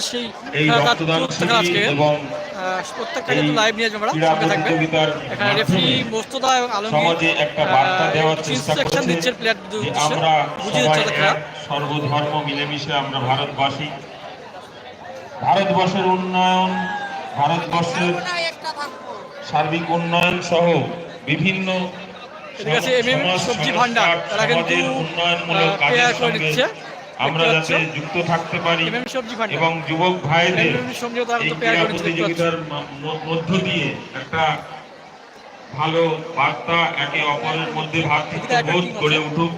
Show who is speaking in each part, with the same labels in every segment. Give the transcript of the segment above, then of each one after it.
Speaker 1: সেই আজকে
Speaker 2: শিবির এবং
Speaker 1: আহ, প্রত্যেকটা কিন্তু লাইভ নিয়ে আমরা সঙ্গে থাকবে এখানে রেফারি মোস্তদা এবং আলমগীর
Speaker 2: সমাজে একটা বার্তা দেওয়ার চেষ্টা
Speaker 1: ইনস্ট্রাকশন দিচ্ছেন প্লেয়ার বুঝিয়ে দিচ্ছে খেলা
Speaker 2: সর্বধর্ম মিলেমিশে আমরা ভারতবাসী ভারতবর্ষের উন্নয়ন ভারতবর্ষের সার্বিক উন্নয়ন সহ বিভিন্ন
Speaker 1: আছে সবজি ভান্ডার। তারা কিন্তু,
Speaker 2: উন্নয়নমূলক কাজের সঙ্গে
Speaker 1: দিচ্ছে।
Speaker 2: আমরা যাতে যুক্ত থাকতে পারি এবং যুবক ভাইদের এই ক্রীড়া। প্রতিযোগিতার মধ্য দিয়ে একটা ভালো বার্তা একে অপরের মধ্যে ভ্রাতৃত্ব
Speaker 1: এদিকে
Speaker 2: বোধ
Speaker 1: team
Speaker 2: গড়ে উঠুক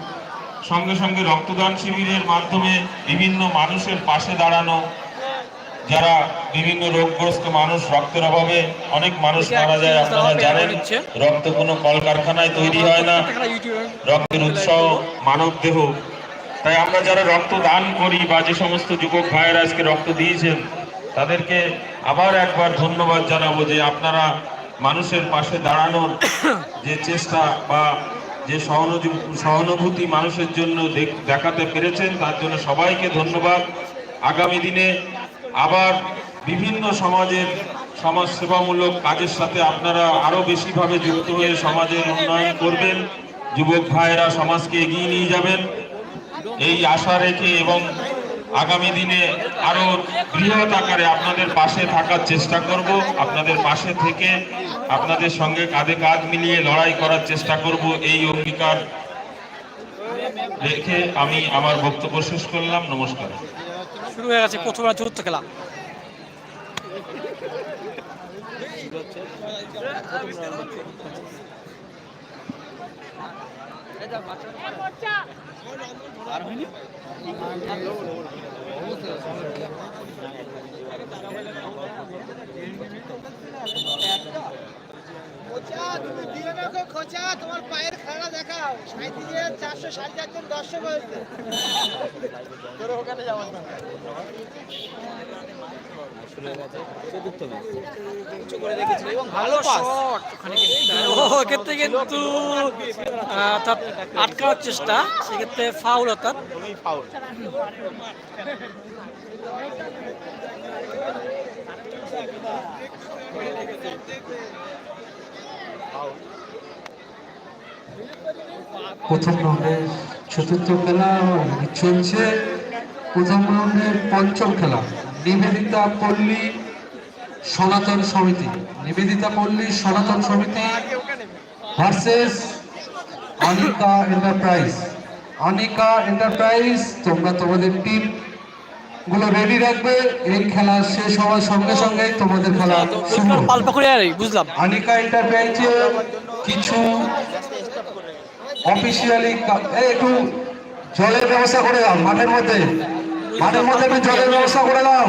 Speaker 2: সঙ্গে সঙ্গে রক্তদান শিবিরের মাধ্যমে বিভিন্ন মানুষের পাশে দাঁড়ানো যারা বিভিন্ন রোগগ্রস্ত মানুষ রক্তের অভাবে অনেক মানুষ মারা যায় আপনারা জানেন। রক্ত কোনো কলকারখানায় তৈরি হয় না রক্তের উৎসাহ মানব দেহ তাই আমরা যারা রক্ত দান করি বা যে সমস্ত যুবক ভাইয়েরা আজকে রক্ত দিয়েছেন, তাদেরকে আবার একবার ধন্যবাদ জানাব যে আপনারা মানুষের পাশে দাঁড়ানোর যে চেষ্টা বা যে সহানুভূ- সহানুভূতি মানুষের জন্য দেখ- দেখাতে পেরেছেন, তার জন্য সবাইকে ধন্যবাদ। আগামী দিনে আবার বিভিন্ন সমাজের সমাজ সেবামূলক কাজের সাথে আপনারা আরও বেশিভাবে যুক্ত হয়ে সমাজের উন্নয়ন করবেন। যুবক ভাইয়েরা সমাজকে এগিয়ে নিয়ে যাবেন। এই আশা রেখে এবং আগামী দিনে আরও বৃহৎ আকারে আপনাদের পাশে থাকার চেষ্টা করব আপনাদের পাশে থেকে আপনাদের সঙ্গে কাঁধে কাঁধ মিলিয়ে লড়াই করার চেষ্টা করব এই অঙ্গীকার রেখে আমি আমার বক্তব্য শেষ করলাম নমস্কার।
Speaker 1: শুরু হয়ে গেছে প্রথম চতুর্থ খেলা।
Speaker 3: খোঁচা, তুমি দিলে না খোঁচা, তোমার পায়ের খেলা দেখাও। সাঁইত্রিশে চারশো সাড়ে চারজন দর্শক হয়েছে। তোর ওখানে যাওয়ার না। ভালো পাস
Speaker 1: শট ওখানে কিন্তু ও ক্ষেত্রে কিন্তু অর্থাৎ আটকানোর চেষ্টা সেক্ষেত্রে ফাউল অর্থাৎ।
Speaker 4: প্রথম রাউন্ডের চতুর্থ খেলা চলছে প্রথম রাউন্ডের পঞ্চম খেলা। নিবেদিতা পল্লী সনাতন সমিতি। Nivedita Palli Sanatan Samiti versus Anika enterprise Anika enterprise তোমরা তোমাদের টিমগুলো রেডি রাখবে। এই খেলা শেষ হওয়ার সঙ্গে সঙ্গে তোমাদের খেলা শুরু
Speaker 1: বুঝলাম।
Speaker 4: আনিকা এন্টারপ্রাইজে কিছু অফিসিয়ালি একটু জলের ব্যবস্থা করে দাও মাঠের মধ্যে। মাঠের মধ্যে একটু জলের ব্যবস্থা করে দাও।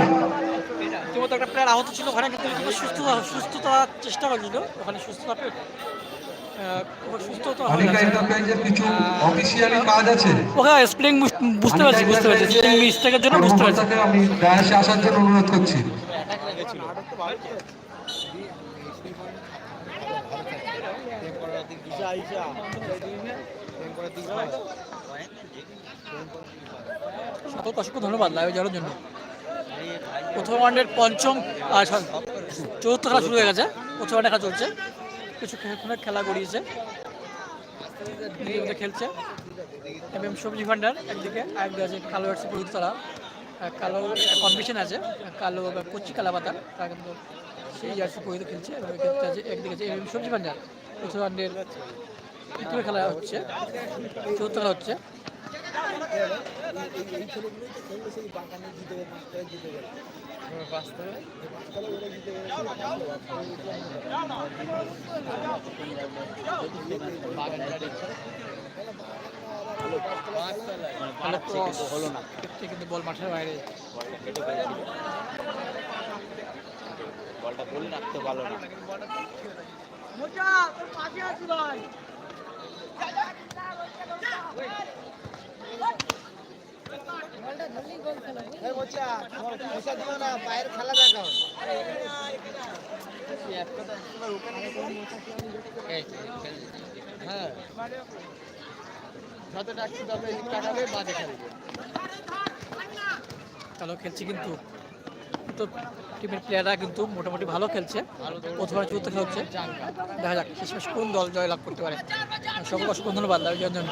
Speaker 1: একটা প্লেয়ার আহত ছিল ওখানে কিন্তু সুস্থ সুস্থতা চেষ্টা করছিল ওখানে সুস্থতা বুঝতে পারছি বুঝতে পারছি জন্য বুঝতে পারছি।
Speaker 4: আমি আসার জন্য অনুরোধ করছি।
Speaker 1: সকলকে অসংখ্য ধন্যবাদ লাইভে যাওয়ার জন্য। প্রথম রাউন্ডের পঞ্চম চতুর্থ খেলা শুরু হয়ে গেছে। প্রথম রাউন্ডে খেলা চলছে। কিছু খেলা গড়িয়েছে। খেলছে। এম সবজি ভান্ডার, একদিকে আছে কালো পরিহিত তারা। কালো কম্পিটিশন আছে। কালো কচি কালা পাতা তারা কিন্তু সেই জার্সি পরিহিত খেলছে এবং এক্ষেত্রে আছে একদিকে আছে এম সবজি ভান্ডার প্রথম তৃতীয় খেলা হচ্ছে চতুর্থ খেলা হচ্ছে। হলো না। কিন্তু বল মাঠের বাইরে।
Speaker 3: মোচা আমার খোঁচা দিও না পায়ের খেলা দেখাও। হ্যাঁ। যত ডাকছি
Speaker 1: ভালো খেলছে কিন্তু। তো টিমের প্লেয়াররা কিন্তু মোটামুটি ভালো খেলছে। প্রথমবার চতুর্থ খেলছে দেখা যাক, শেষমেশ কোন দল জয়লাভ করতে পারে। সকল অসংখ্য ধন্যবাদ লাভ জন্য।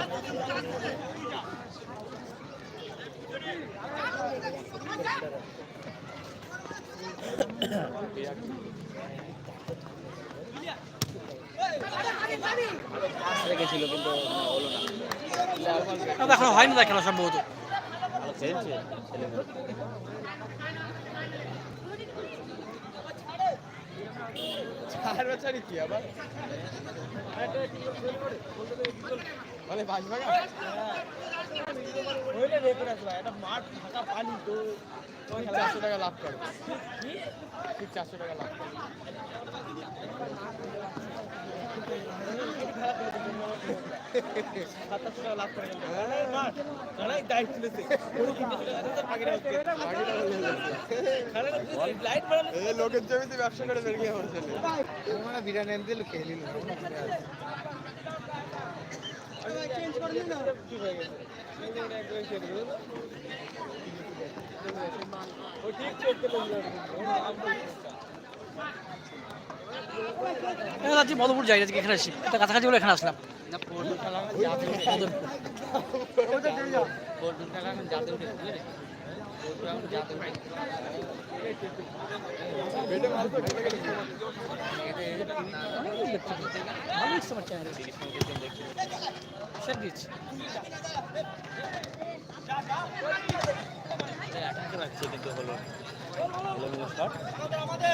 Speaker 5: রেখেছিল কিন্তু হলো না
Speaker 1: এখন হয়নি না খেলা সম্ভবত।
Speaker 3: চার বছরই কি আবার মানে বাস ভাগা হইলে একটা মাঠ ফাঁকা পানি তো চারশো টাকা লাভ করবে ঠিক চারশো টাকা লাভ করে মাঠ খেলায় দায়িত্ব নিতে লোকের জমিতে ব্যবসা করে বেরিয়ে মানে বিরিয়ানি এনে দিল খেয়ে নিল। চেঞ্জ করে দিন না কি হয়ে গেছে ও ঠিক চেক করে
Speaker 1: এবার যাচ্ছি মধুপুর যাই আজকে এখানে আসি এটা কাছাকাছি বলে এখানে আসলাম।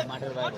Speaker 5: মাঠের বাইরে।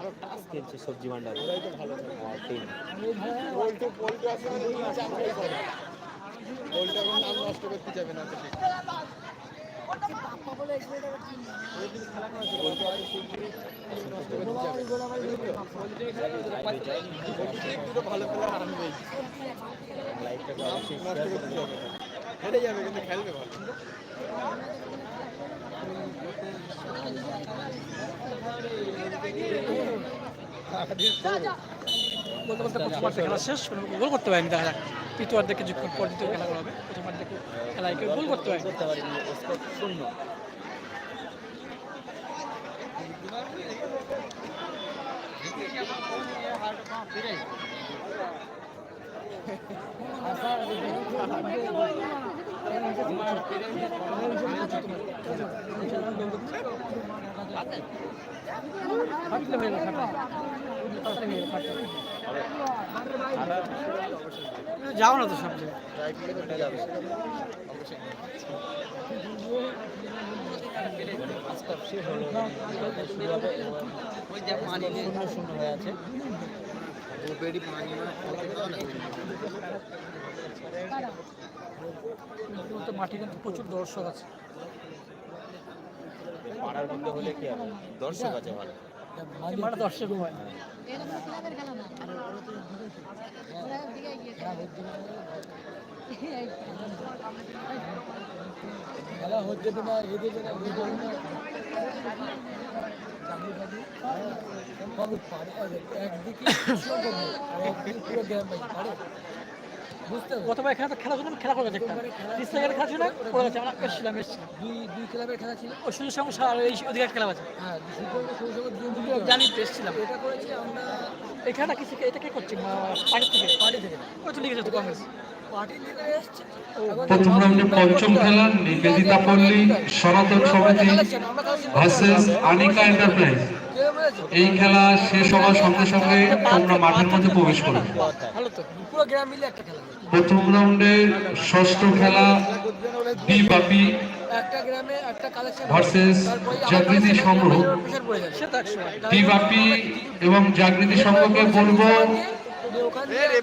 Speaker 5: গোল খেলছে সবজি ভান্ডার টিম
Speaker 3: খেলা দুটো ভালো করতে যাবে না। হেরে যাবে কিন্তু খেলবে ভালো
Speaker 1: করতে পারেনি দেখা যাক তৃতীয় অর্ধেক কিছুক্ষণ পর দ্বিতীয় খেলা হবে প্রথম অর্ধেক খেলায় কেউ গোল করতে পারেনি
Speaker 5: করতে
Speaker 1: যাও না তো জায়গায়
Speaker 5: শূন্য শূন্য হয়ে আছে
Speaker 1: কিন্তু প্রচুর দর্শক আছে।
Speaker 5: পাড়ার মধ্যে হলে কি হবে? দর্শক আছে ভালো।
Speaker 1: দর্শক হয়। খেলা হচ্ছে না এদের গতবার এখানে তো খেলা ছিল খেলা করে গেছে তিরিশ খেলা ছিল না করে গেছে আমরা এসেছিলাম এসেছিলাম। দুই দুই ক্লাবের খেলা ছিল। ওই সুযোগ আর এই একটা ক্লাব আছে। হ্যাঁ জানি তো এসেছিলাম। এটা করেছি আমরা খেলাটা কিছু এটা কে করছে? পার্টি থেকে পার্টি থেকে। ওই তো লিখেছে তো কংগ্রেস। পার্টি থেকে এসছে।
Speaker 4: প্রথম রাউন্ডে পঞ্চম খেলা নিবেদিতা পল্লী সনাতন সমিতি ভার্সেস আনিকা এন্টারপ্রাইজ। এই খেলা শেষ হওয়ার সঙ্গে সঙ্গে তোমরা মাঠের মধ্যে প্রবেশ করবে
Speaker 1: পুরো গ্রাম মিলে একটা খেলা।
Speaker 4: প্রথম রাউন্ডে ষষ্ঠ খেলা বি বাপি
Speaker 1: একটা গ্রামে
Speaker 4: ভার্সেস জাগৃতি সংঘ। বি বাপি এবং জাগৃতি সংঘকে বলব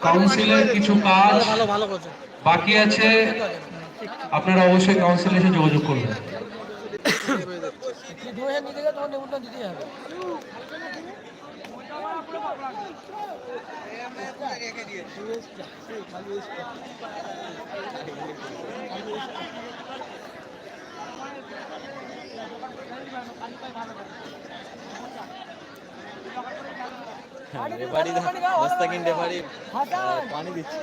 Speaker 4: কাউন্সিলের কিছু কাজ
Speaker 1: ভালো ভালো
Speaker 4: বাকি আছে। আপনারা অবশ্যই কাউন্সিলে এসে যোগাযোগ করবেন
Speaker 1: ডোনেশন নিতে গেলে তোমার নিমন্ত্রণ দিতেই হবে
Speaker 5: রেফারি মোস্তাকিন রেফারি পানি দিচ্ছে।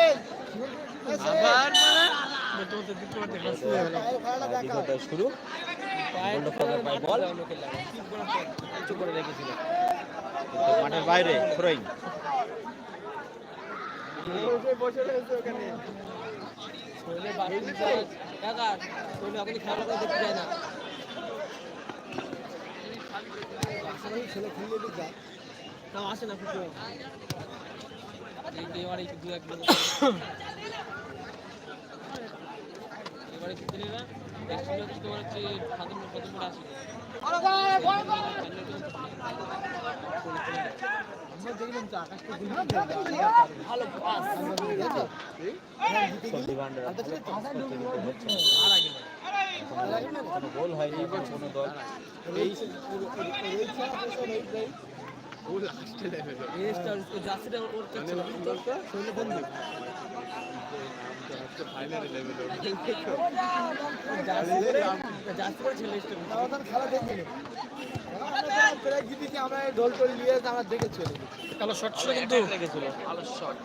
Speaker 3: এই
Speaker 5: দ্বিতীয়টা শুরু। বল। উঁচু করে রেখেছিল। মাঠের বাইরে থ্রোয়িং
Speaker 3: বসে বসে রয়েছে ওখানে। ছেলে খুললে দিক যা। আমরা দেখলাম তো আকাশটা দিন ভালো পাস দেখো
Speaker 5: ডিমান্ডের
Speaker 3: আচ্ছা, ঠিক আছে।
Speaker 5: কোনো গোল হয়নি কোনো দল
Speaker 3: এই
Speaker 1: কালো শট ছিল কিন্তু
Speaker 5: লেগেছিল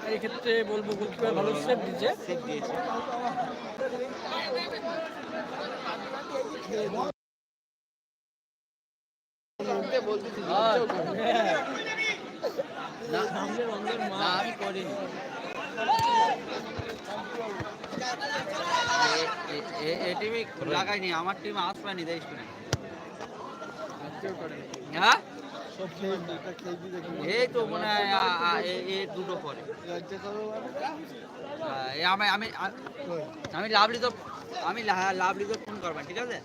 Speaker 1: এই ক্ষেত্রে বলব গোলকিপার ভালো সেভ
Speaker 5: দিয়েছে না আমি করিনি টিমে লাগাইনি, আমার হ্যাঁ? এই আমি আমি আমি লাভলি তো আমি লাভলি তো ফোন করবেন, ঠিক আছে?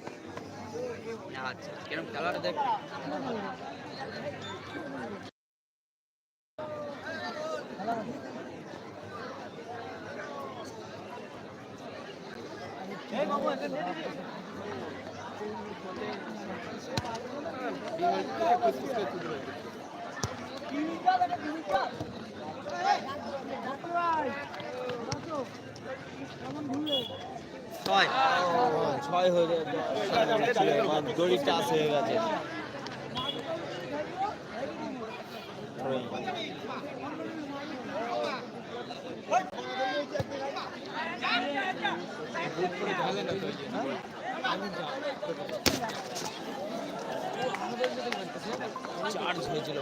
Speaker 5: আচ্ছা কিরম খেলাটা দেখ। ছয়। ছয় হয়ে যায়। দড়িটা আছে হয়ে গেছে চার্জ হয়েছিল।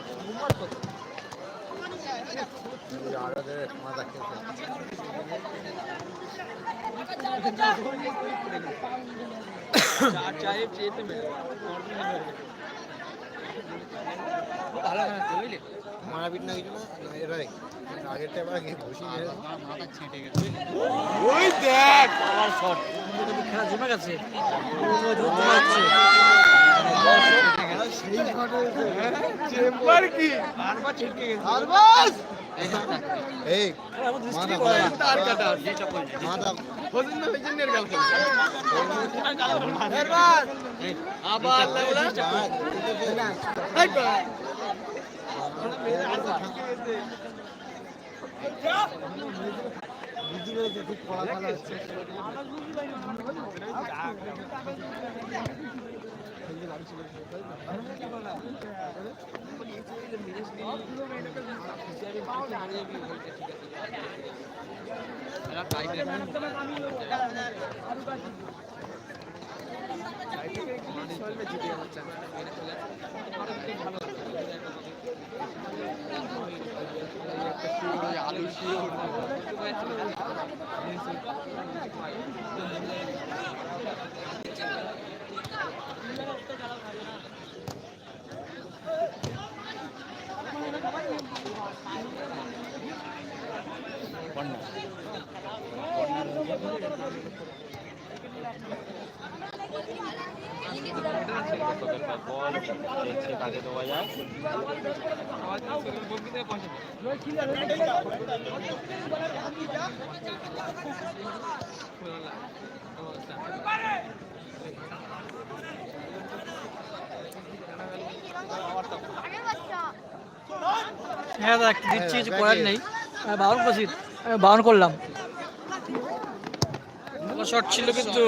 Speaker 5: চারে চেয়েতে মেরে ভালো
Speaker 3: মারাপিট না কিছু না এরাই আগেরটা ওই দেখ
Speaker 5: পাওয়ার শট
Speaker 1: খেলা জমে গেছে
Speaker 3: চেম্বার কি আরবার ছিটকে গেছে আরবাস এই
Speaker 1: আমার দৃষ্টি
Speaker 3: মাথা
Speaker 1: পড়ে না।
Speaker 3: তার কাটা
Speaker 5: যেটা বলছে
Speaker 3: মাথা হোসেন না হোসেন গাল খেলছে আরবাস আবার লাগলা এই তো বুঝি গেছে খেলা হচ্ছে
Speaker 5: এরা টাইটেল
Speaker 1: আলু হ্যাঁ দেখ দিচ্ছি কিছু করার নেই। আমি বারণ করছি আমি বারণ করলাম। শর্ট ছিল কিন্তু।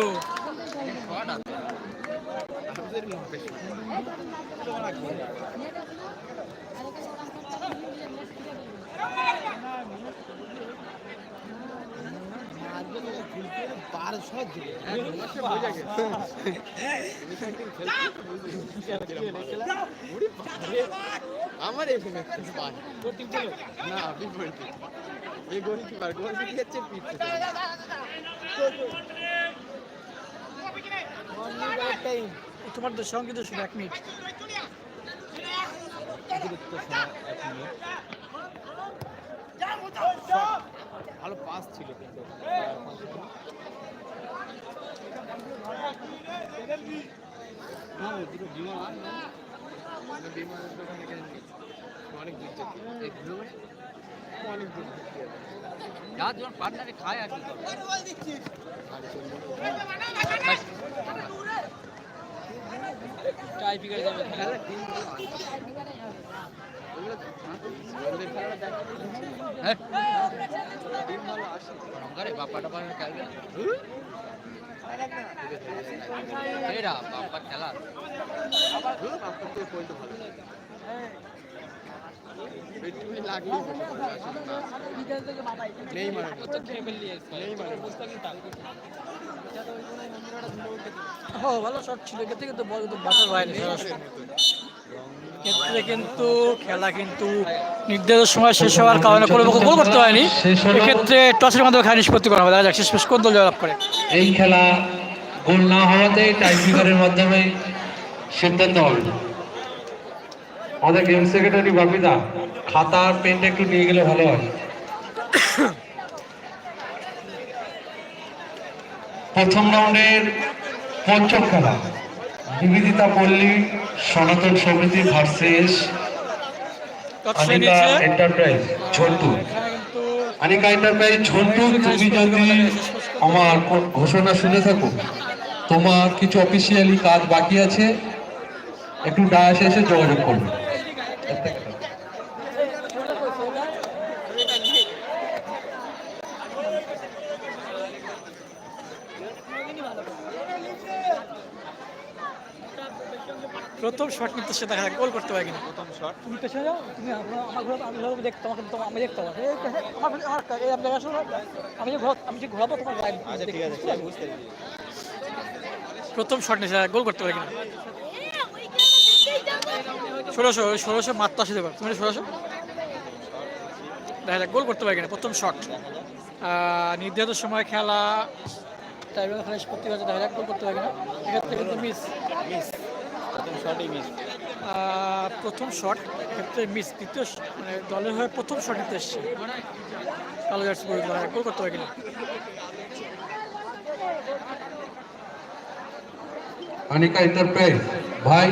Speaker 3: আমার পায় না বিপরীতে। এই গোল কিপার গোল দিয়েছে পিছে টাইম।
Speaker 1: তোমার তো সঙ্গে তো শুধু এক মিনিট।
Speaker 3: ভালো পাস ছিল কিন্তু। অনেক ঘুরে ঘুরে অনেক।
Speaker 5: যা তোমার পার্টনারে খায় আর কি খেলা
Speaker 3: হুম, আপনার তো পয়েন্ট
Speaker 1: ও, ভালো শট ছিল। বল কিন্তু সরাসরি। ক্ষেত্রে কিন্তু খেলা কিন্তু নির্ধারিত সময় শেষ হওয়ার কারণে কোনো পক্ষ গোল করতে হয়নি। এক্ষেত্রে টসের মাধ্যমে খেলা নিষ্পত্তি করা হবে। দেখা যাক, শেষ কোন দল জয়লাভ করে।
Speaker 4: এই খেলা গোল না হওয়াতে টাইব্রেকারের মাধ্যমে সিদ্ধান্ত হবে। আমাদের গেম সেক্রেটারি বাপিদা খাতা আর পেনটা একটু নিয়ে গেলে ভালো হয়। প্রথম রাউন্ডের পঞ্চম খেলা। Nivedita Palli Sanatan Samiti versus Anika enterprise Jhantu. Anika enterprise Jhantu তুমি যদি আমার ঘোষণা শুনে থাকো। তোমার কিছু অফিসিয়ালি কাজ বাকি আছে? একটু ডায়াসে এসে যোগাযোগ করবে।
Speaker 1: প্রথম শট নিতে সে দেখা গোল করতে পারে কিনা। প্রথম শট তুমি পেছনে যাও তুমি আমার- ঘোরা আমি ঘোরাবো দেখতে তোমাকে তোমার আমি দেখতে পাবো। আমি যে ঘোরা আমি যে ঘোরাবো তোমার গায়ে আচ্ছা ঠিক আছে বুঝতে পারি প্রথম শট নিয়েছে গোল করতে পারে কিনা। ষোলোশো ষোলোশো মাত্র আসি দেবার তুমি ষোলোশো? দেখা যাক গোল করতে পারে কিনা প্রথম শট নির্ধারিত সময় খেলা টাইমের খেলা দেখা যাক গোল করতে পারে কিনা। এক্ষেত্রে কিন্তু মিস
Speaker 3: মিস
Speaker 1: প্রথম শট ক্ষেত্রে মিস দ্বিতীয় মানে দলের হয়ে প্রথম শট নিতে এসছে। কালো জার্সি পরে গোল করতে পারে কিনা
Speaker 4: আনিকা এন্টারপ্রাইজ ভাই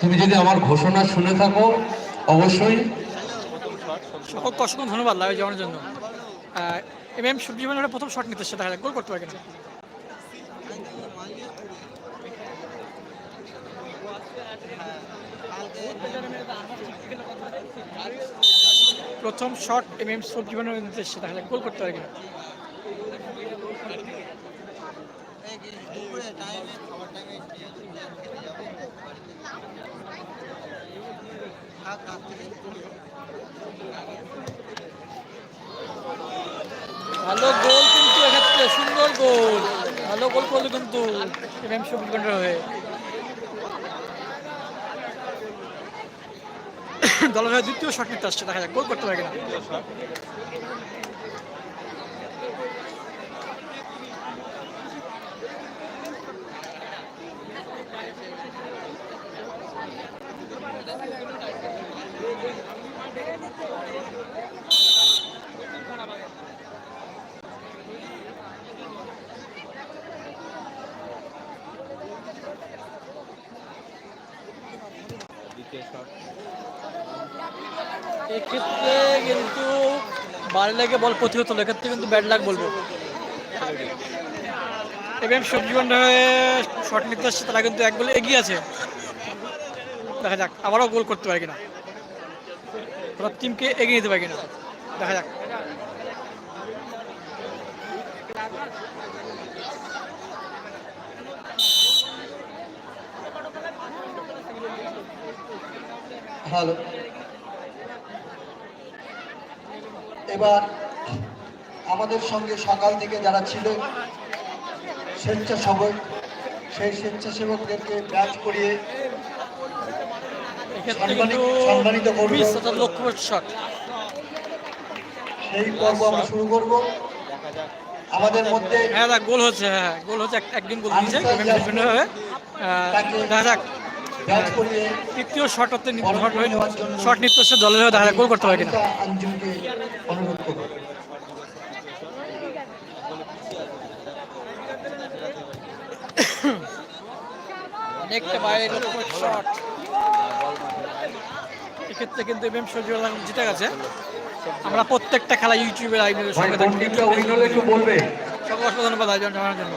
Speaker 4: তুমি যদি আমার ঘোষণা শুনে থাকো অবশ্যই।
Speaker 1: সকলকে অসংখ্য ধন্যবাদ লাগে যাওয়ার জন্য। এম এম সবজি মানে প্রথম শট নিতে এসছে দেখা যাক গোল করতে পারে কিনা প্রথম শট এম এম নিতে এসছে দেখা যাক গোল করতে পারে কিনা? ভালো গোল কিন্তু এক্ষেত্রে, সুন্দর গোল। ভালো গোল করল কিন্তু এম এম সবজি ভান্ডার হয়ে। দলের দ্বিতীয় শট নিতে আসছে দেখা যাক গোল করতে পারে কিনা এক্ষেত্রে কিন্তু বারে লেগে বল প্রতিহত হলো, এক্ষেত্রে কিন্তু ব্যাড লাগ বলব। এবং সবজি ভান্ডার হয়ে শট নিতে আসছে, তারা কিন্তু এক গোলে এগিয়ে আছে। দেখা যাক, আবারও গোল করতে পারে কিনা। ওরা টিমকে এগিয়ে নিতে পারে কিনা। দেখা যাক।
Speaker 6: ভালো। এবার আমাদের সঙ্গে সকাল থেকে যারা ছিল স্বেচ্ছাসেবক সেই স্বেচ্ছাসেবকদেরকে ব্যাচ করিয়ে সম্মানিত- করব। সেই পর্ব আমরা শুরু করব আমাদের মধ্যে
Speaker 1: হ্যাঁ গোল হচ্ছে হ্যাঁ হ্যাঁ, গোল হচ্ছে এক- একদিন গোল দিয়েছে। দেখা যাক তৃতীয় শট হতে শট হয়ে শট দলের হয়ে যাক গোল করতে পারে কিনা? দেখতে শট। এক্ষেত্রে কিন্তু এম সজিউল জিতে গেছে। আমরা প্রত্যেকটা খেলা ইউটিউবে লাইভের সঙ্গে থাকি সকল ধন্যবাদ আয়োজন জানানোর জন্য।